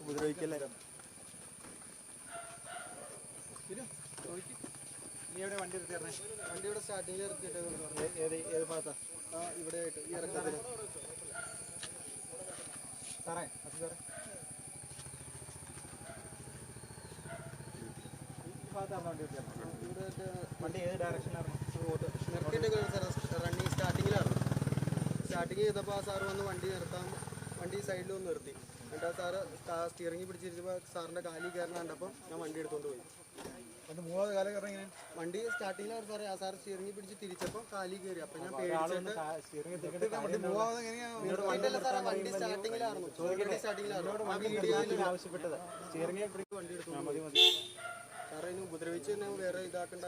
ഉപദ്രവിക്കില്ല നീ എവിടെ വണ്ടി ഇവിടെ ഏത് ഏത് ഭാഗത്താ ആ ഭാഗത്താണ് വണ്ടി ഇവിടെ വണ്ടി ഏത് റണ്ണിങ് സ്റ്റാർട്ടിങ്ങിലാണ് സ്റ്റാർട്ടിങ് ചെയ്തപ്പോൾ ആ സാറ് വന്ന് വണ്ടി നിർത്താൻ വണ്ടി സൈഡിൽ ഒന്ന് നിർത്തി. എന്നിട്ട് ആ സാറ് സ്റ്റിയറിംഗ് പിടിച്ചിരിക്കുമ്പോൾ സാറിന്റെ കാലിൽ കയറുന്ന കണ്ടപ്പോൾ ഞാൻ വണ്ടി എടുത്തുകൊണ്ട് പോയി. വണ്ടി മൂവാவது കാലം കയറാൻ ഇങ്ങനെ വണ്ടി സ്റ്റാർട്ടിങ്ങിലാണ് സാറേ. ആ സാർ സ്റ്റിയറിംഗ് പിടിച്ച് തിരിച്ചപ്പോൾ കാലിൽ കയറി. അപ്പോൾ ഞാൻ പേടിച്ചിട്ട് മൂവാമത് വണ്ടി സാറേ വണ്ടി സ്റ്റാർട്ടിങ്ങിലായിരുന്നു വണ്ടി സ്റ്റാർട്ടിങ്ങിലായിരുന്നു ആവശ്യപ്പെട്ടത്. സ്റ്റിയറിംഗ് വണ്ടി എടുത്തു സാറേ ഇനി ഉപദ്രവിച്ച് തന്നെ വേറെ ഇതാക്കണ്ട.